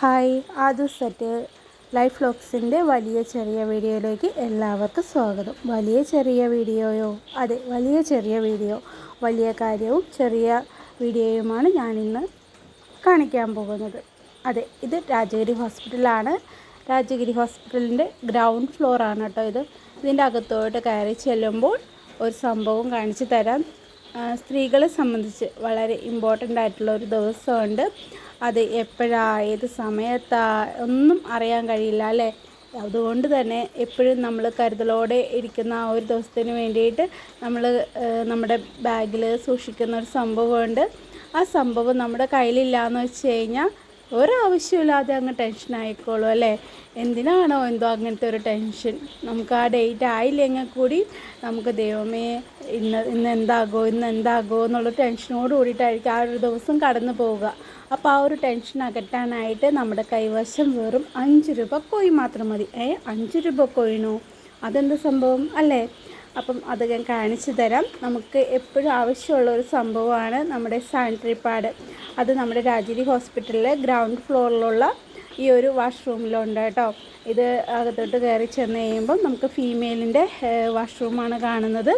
Hi ആദു set life ഫ്ലോക്സിന്റെ വലിയ ചെറിയ വീഡിയോയിലേക്ക് എല്ലാവർക്കും സ്വാഗതം. വലിയ ചെറിയ വീഡിയോയോ? അതെ വലിയ ചെറിയ വീഡിയോ. വലിയ കാര്യവും ചെറിയ വീഡിയോയുമാണ് ഞാനിന്ന് കാണിക്കാൻ പോകുന്നത്. അതെ ഇത് രാജഗിരി ഹോസ്പിറ്റലാണ് രാജഗിരി ഹോസ്പിറ്റലിന്റെ ഗ്രൗണ്ട് ഫ്ലോറാണ് കേട്ടോ ഇത്. ഇതിന്റെ അകത്തോട്ട് കയറി ചെല്ലുമ്പോൾ ഒരു സംഭവം കാണിച്ചു തരാം. സ്ത്രീകളെ സംബന്ധിച്ച് വളരെ ഇമ്പോർട്ടന്റ് ആയിട്ടുള്ള ഒരു ദിവസമുണ്ട്. അത് എപ്പോഴാ ഏത് സമയത്താ ഒന്നും അറിയാൻ കഴിയില്ല അല്ലേ? അതുകൊണ്ട് തന്നെ എപ്പോഴും നമ്മൾ കരുതലോടെ ഇരിക്കുന്ന ആ ഒരു ദിവസത്തിന് വേണ്ടിയിട്ട് നമ്മൾ നമ്മുടെ ബാഗിൽ സൂക്ഷിക്കുന്ന ഒരു സംഭവമുണ്ട്. ആ സംഭവം നമ്മുടെ കയ്യിലില്ലാന്ന് വെച്ച് കഴിഞ്ഞാൽ ഒരാവശ്യമില്ലാതെ അങ്ങ് ടെൻഷൻ ആയിക്കോളും അല്ലേ? എന്തിനാണോ എന്തോ അങ്ങനത്തെ ഒരു ടെൻഷൻ നമുക്ക് ആ ഡേറ്റ് ആയില്ലെങ്കിൽ കൂടി നമുക്ക് ദൈവമേ ഇന്ന് ഇന്ന് എന്താകോ ഇന്ന് എന്താകോ എന്നുള്ള ടെൻഷനോട് കൂടിയിട്ടായിരിക്കും ആ ഒരു ദിവസം കടന്നു പോവുക. അപ്പോൾ ആ ഒരു ടെൻഷൻ അകറ്റാനായിട്ട് നമ്മുടെ കൈവശം വെറും അഞ്ച് രൂപ കോയി മാത്രം മതി. ഏ അഞ്ച് രൂപ കോയിനോ? അതെന്ത് സംഭവം? അല്ലേ? അപ്പം അത് ഞാൻ കാണിച്ചു തരാം. നമുക്ക് എപ്പോഴും ആവശ്യമുള്ള ഒരു സംഭവമാണ് നമ്മുടെ സാനിറ്ററി പാഡ് അത് നമ്മുടെ രാജഗിരി ഹോസ്പിറ്റലിലെ ഗ്രൗണ്ട് ഫ്ലോറിലുള്ള ഈ ഒരു വാഷ്റൂമിലുണ്ട് കേട്ടോ. ഇത് അകത്തോട്ട് കയറി ചെന്ന് കഴിയുമ്പം നമുക്ക് ഫീമെയിലിന്റെ വാഷ്റൂമാണ് കാണുന്നത്.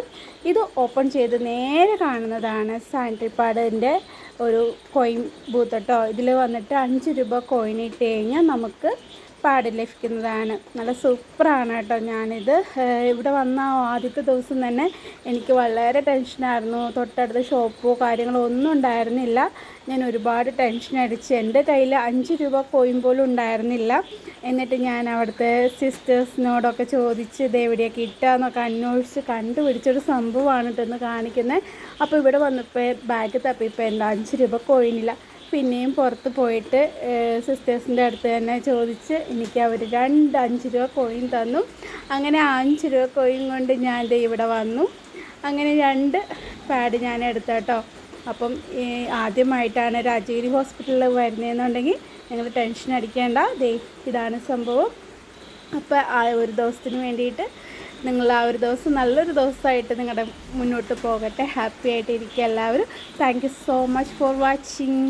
ഇത് ഓപ്പൺ ചെയ്ത് നേരെ കാണുന്നതാണ് സാനിറ്ററി പാഡിന്റെ ഒരു കോയിൻ ബൂത്ത് കേട്ടോ. ഇതിൽ വന്നിട്ട് അഞ്ച് രൂപ കോയിൻ ഇട്ട് കഴിഞ്ഞാൽ നമുക്ക് പാട് ലഭിക്കുന്നതാണ് നല്ല സൂപ്പറാണ് കേട്ടോ ഞാനിത്. ഇവിടെ വന്ന ആദ്യത്തെ ദിവസം തന്നെ എനിക്ക് വളരെ ടെൻഷനായിരുന്നു തൊട്ടടുത്ത ഷോപ്പോ കാര്യങ്ങളോ ഒന്നും ഉണ്ടായിരുന്നില്ല. ഞാൻ ഒരുപാട് ടെൻഷൻ അടിച്ച് എന്റെ കയ്യിൽ അഞ്ച് രൂപ കോയിൻ പോലും ഉണ്ടായിരുന്നില്ല. എന്നിട്ട് ഞാൻ അവിടുത്തെ സിസ്റ്റേഴ്സിനോടൊക്കെ ചോദിച്ച് ഇത് എവിടെയൊക്കെ ഇട്ടാന്നൊക്കെ അന്വേഷിച്ച് കണ്ടുപിടിച്ചൊരു സംഭവമാണ് ഇട്ടെന്ന് കാണിക്കുന്നത് അപ്പോൾ ഇവിടെ വന്നപ്പോൾ ബാഗ് തപ്പിപ്പോൾ എന്താ അഞ്ച് രൂപ കോയിനില്ല പിന്നെയും പുറത്ത് പോയിട്ട് സിസ്റ്റേഴ്സിന്റെ അടുത്ത് തന്നെ ചോദിച്ച് എനിക്ക് അവർ രണ്ട് അഞ്ച് രൂപ കോയിൻ തന്നു. അങ്ങനെ അഞ്ച് രൂപ കോയിൻ കൊണ്ട് ഞാൻ ഇവിടെ വന്നു. അങ്ങനെ രണ്ട് പാഡ് ഞാൻ എടുത്തു കേട്ടോ അപ്പം ആദ്യമായിട്ടാണ് രാജഗിരി ഹോസ്പിറ്റലിൽ വരുന്നതെന്നുണ്ടെങ്കിൽ നിങ്ങൾ ടെൻഷൻ അടിക്കേണ്ട. ദേ ഇതാണ് സംഭവം. അപ്പോൾ ആ ഒരു ദിവസത്തിന് വേണ്ടിയിട്ട് നിങ്ങൾ ആ ഒരു ദിവസം നല്ലൊരു ദിവസമായിട്ട് നിങ്ങളുടെ മുന്നോട്ട് പോകട്ടെ. ഹാപ്പി ആയിട്ട് ഇരിക്കുക എല്ലാവരും. Thank you so much for watching